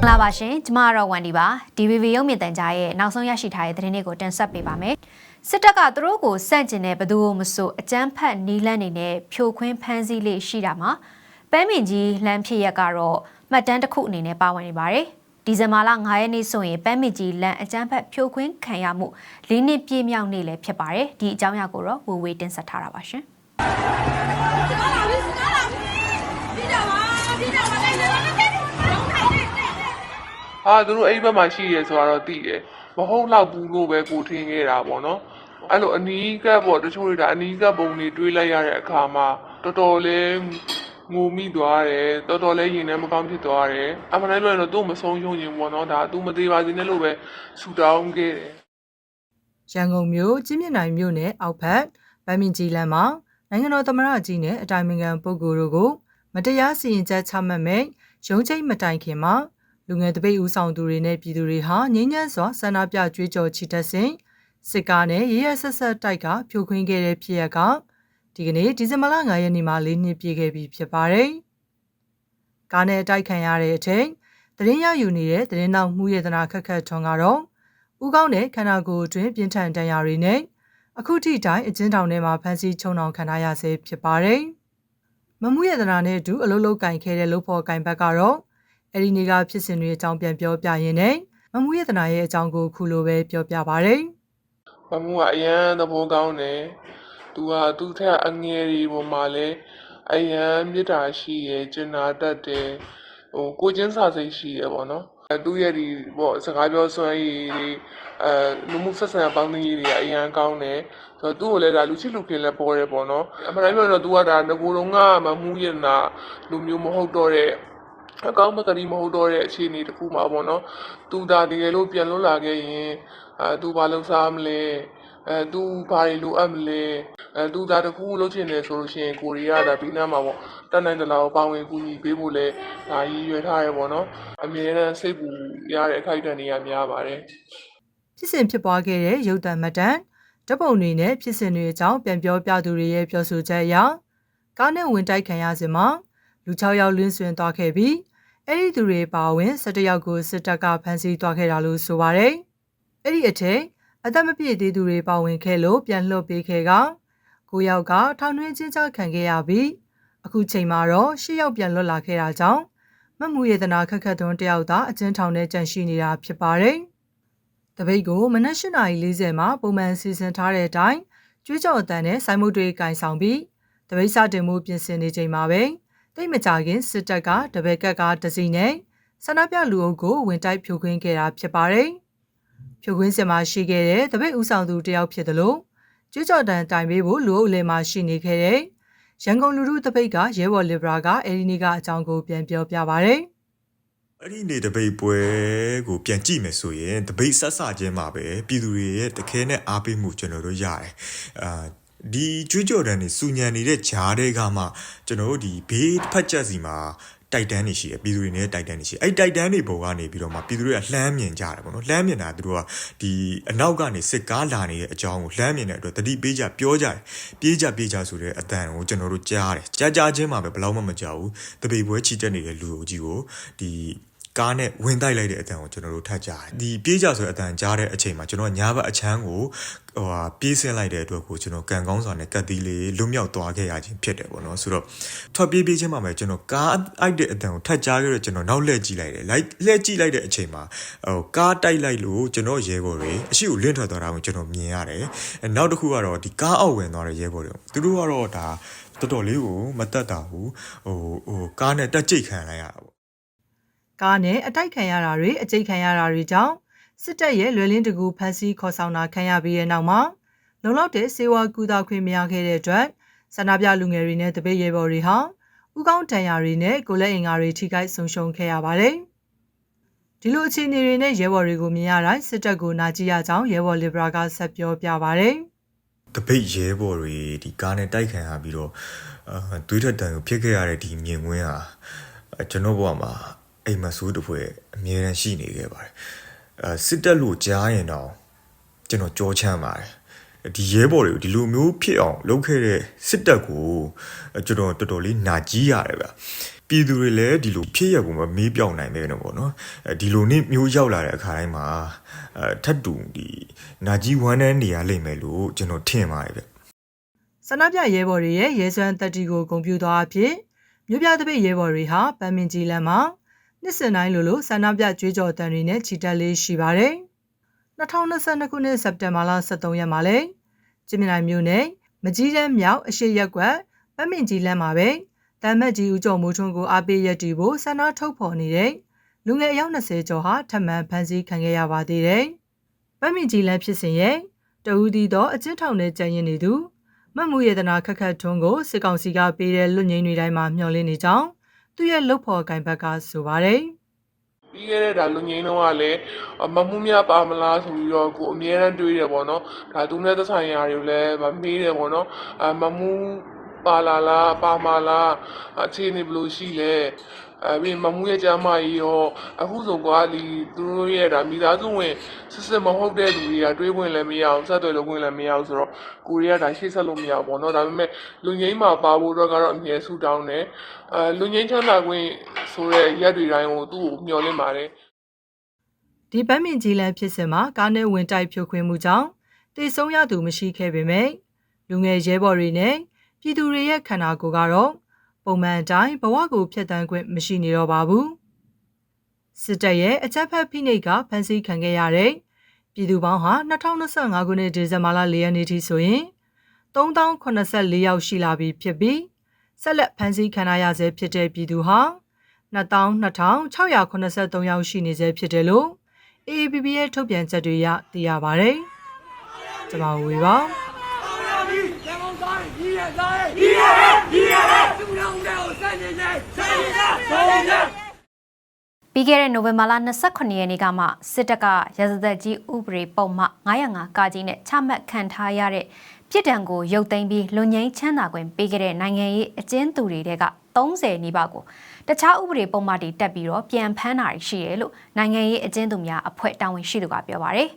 မင်္ဂလာပါရှင်ကျမကတော့ဝန်ဒီပါ DVB ရုပ်မြင်သံကြားရဲ့နောက်ဆုံးရရှိထားတဲ့သတင်းတွေကိုတင်ဆက်ပေးပါမယ်စစ်တပ်ကသူတို့ကိုစန့်ကျင်တဲ့ဘသူမှမဆိုအကြမ်းဖက်နီးလန်းနေနဲ့ဖြိုခွင်းဖမ်းဆီးလေးရှိတာမှာပန်းမင်ကြီးလမ်းဖြစ်ရက်ကတော့မှတ်တမ်းတစ်ခုအနေနဲ့ပါဝင်နေပါတယ်ဒီဇင်ဘာလ9ရက်နေ့ဆိုရင်ပန်းမင်ကြီးလမ်းအကြမ်းဖက်ဖြိုခွင်းခံရမှု၄နှစ်ပြည့်မြောက်နေ့လည်းဖြစ်ပါတယ်ဒီအကြောင်းအရာကိုတော့ဝေဝေတင်ဆက်ထားတာပါရှင် ဟာသူတို့အဲ့ဒီဘက်မှာရှိရဲဆိုတော့သိတယ်မဟုတ်တော့ဘူးလို့ပဲကိုထင်ခဲ့တာပေါ့နော်အဲ့လိုအနီးကပ်ပေါ့တချို့တွေကအနီးကပ်ပုံတွေတွေးလိုက်ရတဲ့အခါမှာတော်တော်လေးငိုမိသွားတယ်တော်တော်လေးရင်ထဲမကောင်းဖြစ်သွားတယ်အမှန်တမ်းပြောရင်တော့သူ့မဆုံးရှုံးခြင်းပေါ့နော်ဒါသူမသေးပါစေနဲ့လို့ပဲဆူတောင်းခဲ့တယ်ရန်ကုန်မြို့ကျင်းမြင့်နိုင်မြို့နယ်အောက်ဖက်ဗမ်းမင်ကြီးလမ်းမှာနိုင်ငံတော်သမ္မတကြီးနဲ့အတိုင်ပင်ခံပုဂ္ဂိုလ်တို့ကိုမတရားစီရင်ချက်ချမှတ်မဲ့ရုံးချိန်မတိုင်ခင်မှာ လူငယ်တပိတ်ဦးဆောင်သူတွေနဲ့ပြည်သူတွေဟာငြိမ်းချမ်းစွာဆန္ဒပြကြွေးကြော်ချီတက်စဉ်စစ်ကားနဲ့ရဲရဲဆက်ဆက်တိုက်ကဖြိုခွင်းခဲ့တဲ့ဖြစ်ရပ်ကဒီကနေ့ဒီဇင်ဘာလ9ရက်နေ့မှာ၄နှစ်ပြည့်ခဲ့ပြီဖြစ်ပါတယ်။ကားနဲ့တိုက်ခံရတဲ့အချိန်သတင်းရယူနေတဲ့သတင်းတော်မှုရတနာခက်ခက်ထွန်းကတော့ဦးကောင်းတဲ့ခန္ဓာကိုယ်အတွင်းပြင်းထန်ဒဏ်ရာတွေနဲ့အခုထိတိုင်အကျဉ်းထောင်ထဲမှာဖမ်းဆီးချုံနှောင်ခံထားရဆဲဖြစ်ပါတယ်။မမှုရတနာနဲ့အတူအလုလုကင်ခဲတဲ့လုဖို့ကင်ဘက်ကတော့ အဲ့ဒီနေ့ကဖြစ်စဉ်တွေအကြောင်းပြန်ပြောပြရင်းနဲ့မမှုရတနာရဲ့အကြောင်းကိုခုလိုပဲပြောပြပါရယ်မမူကအရန်သဘောကောင်းတယ်သူကသူ့ထက်အငယ်ဒီပေါ်မှာလဲအရန်မေတ္တာရှိရယ်ကျင်နာတတ်တယ်ဟိုကိုချင်းစာစိတ်ရှိရယ်ပေါ့နော်အဲသူ့ရဲ့ဒီပေါ့စကားပြောစွမ်းရည်တွေအဲလူမှုဆက်ဆံပေါင်းသင်းရေးတွေကအရန်ကောင်းတယ်ဆိုတော့သူ့ကိုလည်းဒါလူချစ်လူခင်လည်းပေါ်တယ်ပေါ့နော်အမှန်တမ်းပြောရင်တော့ तू ကဒါငကိုယ်လုံးကမမှုရနာလူမျိုးမဟုတ်တော့တဲ့ အကောင့်မကတိမဟုတ်တော့တဲ့အခြေအနေတစ်ခုမှာပေါ့နော်သူဒါတကယ်လို့ပြန်လွတ်လာခဲ့ရင်အဲသူဘာလုပ်စားမလဲအဲသူဘာတွေလိုအပ်မလဲအဲသူဒါတစ်ခုလုပ်ချင်တယ်ဆိုလို့ရှိရင်ကိုရီးယားဒါပြီးနားမှာပေါ့တက်နိုင်တယ်လို့ပါဝင်ကူညီပေးဖို့လဲဒါရည်ရွယ်ထားရပေါ့နော်အမြဲတမ်းစိတ်ပူရတဲ့အခိုက်အတန့်တွေကများပါတယ်ဖြစ်စဉ်ဖြစ်ပွားခဲ့တဲ့ရုပ်တံမတန်ဓာတ်ပုံတွေနဲ့ဖြစ်စဉ်တွေအကြောင်းပြန်ပြောပြသူတွေရဲ့ပြောဆိုချက်အရကားနဲ့ဝင်တိုက်ခံရစဉ်မှာလူ6ယောက်လွင်းဆွင်သွားခဲ့ပြီး အဲ့ဒီသူတွေပါဝင်17ယောက်ကိုစစ်တပ်ကဖမ်းဆီးသွားခဲ့တာလို့ဆိုပါတယ်။အဲ့ဒီအထက်အသက်မပြည့်သေးသူတွေပါဝင်ခဲ့လို့ပြန်လွှတ်ပေးခဲ့က9ယောက်ကထောင်တွင်းချင်းချခံခဲ့ရပြီးအခုချိန်မှာတော့10ယောက်ပြန်လွတ်လာခဲ့တာကြောင့်မတ်မှုယေတနာခက်ခက်သွန်းတယောက်သာအကျဉ်းထောင်ထဲကြန့်ရှိနေတာဖြစ်ပါတယ်။တပိတ်ကိုမနက်၈ :40 မှာပုံမှန်စီစဉ်ထားတဲ့အတိုင်းကျွေးကြော်အတန်နဲ့ဆိုင်းမုတ်တွေကင်ဆောင်ပြီးတပိတ်စတင်မှုပြင်ဆင်နေချိန်မှာပဲ တိတ်မကြခင်စစ်တပ်ကတပည့်ကက်ကတစီနဲ့ဆန္ဒပြလူအုပ်ကိုဝင်တိုက်ဖြိုခွင်းခဲ့တာဖြစ်ပါတယ်။ဖြိုခွင်းစင်မှာရှိခဲ့တဲ့တပိတ်ဦးဆောင်သူတယောက်ဖြစ်တယ်လို့ကျွေးကြော်တန်တိုင်ပေးဖို့လူအုပ်လယ်မှာရှိနေခဲ့တဲ့ရန်ကုန်လူထုတပိတ်ကရဲဘော်လီဘရာကအဲဒီနေ့ကအကြောင်းကိုပြန်ပြောပြပါဗျ။အဲ့ဒီနေတပိတ်ပွဲကိုပြန်ကြည့်မယ်ဆိုရင်တပိတ်ဆက်စချင်းမှာပဲပြည်သူတွေရဲ့တခဲနဲ့အားပေးမှုကျွန်တော်တို့ရတယ်အာ ဒီကြွေးကြော်တန်းနေစူညံနေတဲ့ဂျားတွေကမှကျွန်တော်တို့ဒီဘေးတစ်ဖက်ချက်စီမှာတိုက်တန်းနေရှိတယ်ပြည်သူတွေနဲ့တိုက်တန်းနေရှိအဲ့တိုက်တန်းတွေပေါ်ကနေပြီးတော့မှပြည်သူတွေကလှမ်းမြင်ကြတယ်ပေါ့နော်လှမ်းမြင်တာသူတို့ကဒီအနောက်ကနေစစ်ကားလာနေတဲ့အကြောင်းကိုလှမ်းမြင်တဲ့အတွက်တတိပေးကြပြောကြတယ်ပြေးကြပြေးကြဆိုတဲ့အတန်ကိုကျွန်တော်တို့ကြားတယ်ကြားကြားချင်းမှာပဲဘယ်တော့မှမကြောက်ဘူးတပိတ်ပွဲချီတက်နေတဲ့လူကြီးကိုဒီ ကားနဲ့ဝင်တိုက်လိုက်တဲ့အတန်ကိုကျွန်တော်တို့ထပ်ကြတယ်ဒီပြေးကြဆိုတဲ့အတန်ကြားတဲ့အချိန်မှာကျွန်တော်ညာဘက်အချမ်းကိုဟိုဟာပြေးဆင်းလိုက်တဲ့အတွက်ကိုကျွန်တော်ကန်ကောင်းစွာနဲ့ကတ်သီးလေးလွတ်မြောက်သွားခဲ့ရခြင်းဖြစ်တယ်ပေါ့နော်ဆိုတော့ထွက်ပြေးပြေးချင်းမှာပဲကျွန်တော်ကားအိုက်တဲ့အတန်ကိုထပ်ကြားခဲ့တော့ကျွန်တော်နောက်လှည့်ကြည့်လိုက်တယ်လိုက်လှည့်ကြည့်လိုက်တဲ့အချိန်မှာဟိုကားတိုက်လိုက်လို့ကျွန်တော်ရဲဘော်တွေအရှိကိုလင့်ထွက်သွားတာကိုကျွန်တော်မြင်ရတယ်အဲနောက်တစ်ခုကတော့ဒီကားအောက်ဝင်သွားတဲ့ရဲဘော်တွေသူတို့ကတော့ဒါတော်တော်လေးကိုမတက်တာဘူးဟိုဟိုကားနဲ့တက်ကြိတ်ခံလိုက်ရတာပေါ့ ကားနဲ့အတိုက်ခံရတာတွေအကြိတ်ခံရတာတွေကြောင့်စစ်တပ်ရဲ့လွယ်လင်းတကူဖမ်းဆီးခေါ်ဆောင်တာခံရပြီးတဲ့နောက်မှာလုံလောက်တဲ့စေဝါကူတာခွင့်မရခဲ့တဲ့အတွက်ဆန္ဒပြလူငယ်တွေနဲ့တပိတ်ရဲဘော်တွေဟာဥကောင်းတန်ရာတွေနဲ့ကိုလက်အင်္ဂါတွေထိခိုက်ဆုံးရှုံးခဲ့ရပါတယ်။ဒီလိုအခြေအနေတွေနဲ့ရဲဘော်တွေကိုမြင်ရတိုင်းစစ်တပ်ကိုနာကျင်ရကြောင်းရဲဘော်လီဘရာကဆက်ပြောပြပါတယ်။တပိတ်ရဲဘော်တွေဒီကားနဲ့တိုက်ခံရပြီးတော့အာသွေးထွက်တန်ကိုဖြစ်ခဲ့ရတဲ့ဒီမြင်ကွင်းဟာအဲကျွန်တော်ဘဝမှာ အိမ်မဆိုးတစ်ဖွဲ့အမြဲတမ်းရှိနေခဲ့ပါတယ်အဲစစ်တပ်လို့ကြားရင်တော့ကျွန်တော်ကြောချမ်းပါတယ်ဒီရဲဘော်တွေကိုဒီလိုမျိုးဖြစ်အောင်လုပ်ခဲ့တဲ့စစ်တပ်ကိုအဲကျွန်တော်တော်တော်လေးနာကြီးရတယ်ဗျပြည်သူတွေလည်းဒီလိုဖြစ်ရပုံမမေးပြောင်းနိုင်တယ်နော်ပေါ့နော်အဲဒီလိုနေ့မျိုးရောက်လာတဲ့အခါတိုင်းမှာအဲထပ်တူဒီနာကြီးဝမ်းနဲ့နေရလိမ့်မယ်လို့ကျွန်တော်ထင်ပါတယ်ဗျဆန္ဒပြရဲဘော်တွေရဲ့ရဲစွမ်းတက်တီကိုဂုဏ်ပြုသောအဖြစ်မြို့ပြတပိတ်ရဲဘော်တွေဟာပန်းမင်ကြီးလမ်းမှာ နှစ်စင်တိုင်းလိုလိုဆန္ဒပြကြွေးကြော်တန်တွေနဲ့ချီတက်လေးရှိပါတယ်။2022ခုနှစ်စက်တင်ဘာလ23ရက်မှာလဲကျင်းမြနိုင်မြို့နယ်မကြီးတန်းမြောက်အရှိရက်ကွက်ပန်းမင်ကြီးလမ်းမှာပဲတမ်မတ်ကြီးဦးကျော်မိုးထွန်းကိုအားပေးရက်တီဖို့ဆန္ဒထုတ်ဖော်နေတဲ့လူငယ်အယောက်20ကျော်ဟာထပ်မံဖမ်းဆီးခံခဲ့ရပါသေးတယ်။ပန်းမင်ကြီးလမ်းဖြစ်စဉ်ရဲ့တဦးဒီသောအကျဉ်းထောင်နဲ့ကြံရင်နေသူမတ်မှုယေတနာခက်ခက်ထွန်းကိုစစ်ကောင်စီကပေးတဲ့လွတ်ငင်းတွေတိုင်းမှာမျှော်လင့်နေကြောင်း သူရဲ့လုတ်ဖော်ကင်ဘက်ကဆိုပါတယ်ပြီးခဲ့တဲ့ဒါလူငင်းတော့ကလည်းအမမှုများပါမလားဆိုပြီးတော့ကိုအမြဲတမ်းတွေးတယ်ပေါ့နော်ဒါသူနဲ့သက်ဆိုင်ရာတွေကိုလည်းမမေးတယ်ပေါ့နော်အမမှုပါလာလားပါမလားအခြေအနေဘယ်လိုရှိလဲ အဲပြီးမမှုရဲ့ကြမ်းမာကြီးရောအခုဆိုကွာဒီသူတို့ရဲ့ဒါမိသားစုဝင်စစ်စစ်မဟုတ်တဲ့လူတွေကတွေးဝင်လည်းမရအောင်ဆက်သွယ်လို့ဝင်လည်းမရအောင်ဆိုတော့ကိုရီးယားဒါရှေ့ဆက်လို့မရဘူးပေါ့နော်ဒါပေမဲ့လူငင်းမှာပါဖို့တော့ကတော့အမြဲဆူတောင်းတယ်အဲလူငင်းချမ်းသာခွင့်ဆိုတဲ့ရက်တွေတိုင်းကိုသူ့ကိုမျှော်လင့်ပါတယ်။ဒီပန်းမင်ကြီးလန်ဖြစ်စဉ်မှာကားနဲ့ဝင်တိုက်ဖြိုခွင်းမှုကြောင့်တေဆုံးရသူမရှိခဲ့ပေမဲ့လူငယ်ရဲဘော်တွေနဲ့ပြည်သူတွေရဲ့ခန္ဓာကိုယ်ကတော့ ပုံမှန်အတိုင်းဘဝကိုဖျက်ဆီးခွင့်မရှိနေတော့ပါဘူး။စစ်တပ်ရဲ့အကြမ်းဖက်ဖိနှိပ်ကဖမ်းဆီးခံခဲ့ရတဲ့ပြည်သူပေါင်းဟာ2025ခုနှစ်ဒီဇင်ဘာလ4ရက်နေ့ထိဆိုရင်3084ယောက်ရှိလာပြီဖြစ်ပြီးဆက်လက်ဖမ်းဆီးခံရဆဲဖြစ်တဲ့ပြည်သူဟာ22,683ယောက်ရှိနေဆဲဖြစ်တယ်လို့ AAPP ရဲ့ထုတ်ပြန်ချက်တွေအရသိရပါတယ်။ကျွန်မဝေပါ ရန်ကုန်သားကြီးရဲ့သားရဲ့ကြီးရဲ့ကြီးရဲ့သူ့လုံးတဲ့ကိုစနေနေစနေနေစနေနေ ပြီးခဲ့တဲ့နိုဝင်ဘာလ29ရက်နေ့ကမှစစ်တပ်ကရဇသက်ကြီးဥပဒေပုံမှ905ကကြီးနဲ့ချမှတ်ခံထားရတဲ့ပြည်တံကိုရုပ်သိမ်းပြီးလွန်ငင်းချမ်းသာခွင့်ပေးခဲ့တဲ့နိုင်ငံရေးအကျဉ်းသူတွေက30နီးပါးကိုတခြားဥပဒေပုံမှတွေတက်ပြီးတော့ပြန်ဖမ်းတာရှိတယ်လို့နိုင်ငံရေးအကျဉ်းသူများအဖွဲ့တာဝန်ရှိသူကပြောပါရယ်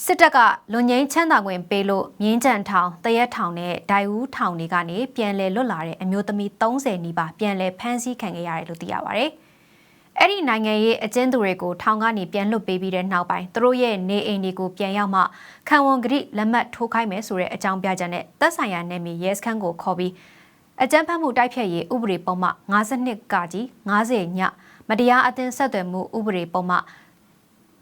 စစ်တပ်ကလွန်ငင်းချမ်းသာခွင့်ပေးလို့မြင်းကြံထောင်တရက်ထောင်နဲ့ဒိုင်ဦးထောင်တွေကနေပြန်လည်လွတ်လာတဲ့အမျိုးသမီး30နီးပါးပြန်လည်ဖမ်းဆီးခံခဲ့ရတယ်လို့သိရပါဗျ။အဲ့ဒီနိုင်ငံရေးအကျဉ်းသူတွေကိုထောင်ကနေပြန်လွတ်ပေးပြီးတဲ့နောက်ပိုင်းသူတို့ရဲ့နေအိမ်တွေကိုပြန်ရောက်မှခံဝန်ဂရိလက်မှတ်ထိုးခိုင်းမယ်ဆိုတဲ့အကြောင်းပြချက်နဲ့သက်ဆိုင်ရာနယ်မြေရဲစခန်းကိုခေါ်ပြီးအကြမ်းဖက်မှုတိုက်ဖျက်ရေးဥပဒေပုံမှ52ကကြီး90ညမတရားအသင်းဆက်သွယ်မှုဥပဒေပုံမှ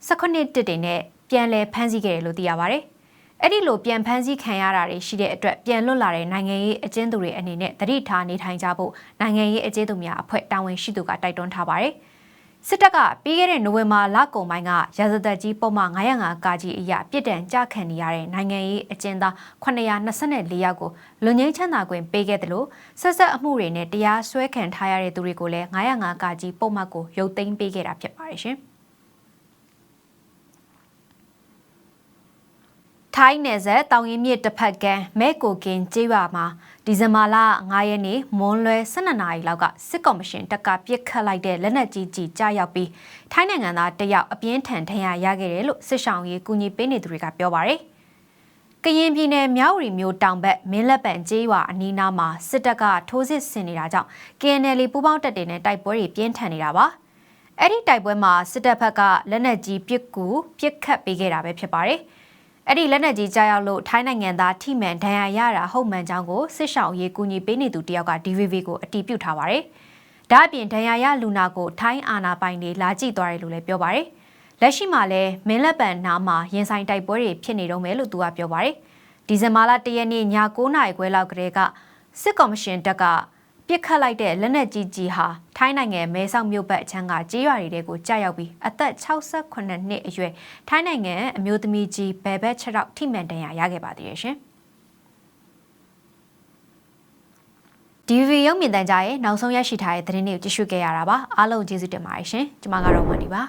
18တစ်တွေနဲ့ ပြန်လည်ဖမ်းဆီးခဲ့တယ်လို့သိရပါဗျ။အဲ့ဒီလိုပြန်ဖမ်းဆီးခံရတာတွေရှိတဲ့အတွက်ပြန်လွတ်လာတဲ့နိုင်ငံရေးအကျဉ်းသူတွေအနေနဲ့တတိထားနေထိုင်ကြဖို့နိုင်ငံရေးအကျဉ်းသူများအဖွဲ့တာဝန်ရှိသူကတိုက်တွန်းထားပါတယ်။စစ်တပ်ကပြီးခဲ့တဲ့နိုဝင်ဘာလကုန်ပိုင်းကရာဇသက်ကြီးပုံမှ905ကာကြီးအရာပြစ်ဒဏ်ကြခံနေရတဲ့နိုင်ငံရေးအကျဉ်းသား924ယောက်ကိုလွန်ငင်းချမ်းသာခွင့်ပေးခဲ့တယ်လို့ဆက်ဆက်အမှုတွေနဲ့တရားစွဲခံထားရတဲ့သူတွေကိုလည်း905ကာကြီးပုံမှတ်ကိုရုပ်သိမ်းပေးခဲ့တာဖြစ်ပါတယ်ရှင်။ ထိုင်းနယ်ဆက်တောင်ရင်မြစ်တစ်ဖက်ကမ်းမဲကိုကင်ကျေးရွာမှာဒီဇင်ဘာလ9ရက်နေ့မွန်းလွဲ12နာရီလောက်ကစစ်ကော်မရှင်တပ်ကပြစ်ခတ်လိုက်တဲ့လက်နက်ကြီးကြီးကြားရောက်ပြီးထိုင်းနိုင်ငံသားတယောက်အပြင်းထန်ထဏ်ရာရခဲ့တယ်လို့စစ်ဆောင်ရေးကူညီပေးနေသူတွေကပြောပါရယ်ကရင်ပြည်နယ်မြောက်ရီမြို့တောင်ဘက်မင်းလက်ပံကျေးရွာအနီးနားမှာစစ်တပ်ကထိုးစစ်ဆင်နေတာကြောင့် KNL ပူးပေါင်းတပ်တွေနဲ့တိုက်ပွဲတွေပြင်းထန်နေတာပါအဲ့ဒီတိုက်ပွဲမှာစစ်တပ်ဘက်ကလက်နက်ကြီးပစ်ကူပစ်ခတ်ပေးခဲ့တာပဲဖြစ်ပါတယ်။ အဲ့ဒီလက်နက်ကြီးကြားရောက်လို့ထိုင်းနိုင်ငံသားထိမှန်ဒဏ်ရာရတာဟုတ်မှန်ကြောင်းကိုစစ်ဆောင်ရေးကူညီပေးနေသူတယောက်က DVB ကိုအတည်ပြုထားပါတယ်။ဒါအပြင်ဒဏ်ရာရလူနာကိုထိုင်းအာနာပိုင်တွေလာကြည့်သွားတယ်လို့လည်းပြောပါတယ်။လက်ရှိမှာလည်းမင်းလက်ပံနားမှာရင်ဆိုင်တိုက်ပွဲတွေဖြစ်နေတော့မယ်လို့သူကပြောပါတယ်။ဒီဇင်ဘာလ၁ရက်နေ့ည9:00နာရီခွဲလောက်ကတည်းကစစ်ကော်မရှင်တပ်က ပြစ်ခတ်လိုက်တဲ့လက်နက်ကြီးကြီးဟာထိုင်းနိုင်ငံမဲဆောက်မြို့ဘက်အချမ်းကကြေးရွာတွေကိုကြာရောက်ပြီးအသက်68နှစ်အရွယ်ထိုင်းနိုင်ငံအမျိုးသမီးကြီးဘယ်ဘက်ခြေထောက်ထိမှန်ဒဏ်ရာရခဲ့ပါသေးတယ်ရှင်။ DV ရုပ်မြင်သံကြားရဲ့နောက်ဆုံးရရှိထားတဲ့သတင်းတွေကိုကြည့်ရှုခဲ့ရတာပါအားလုံးကျေးဇူးတင်ပါတယ်ရှင်ကျွန်မကတော့ဝန်ဒီပါ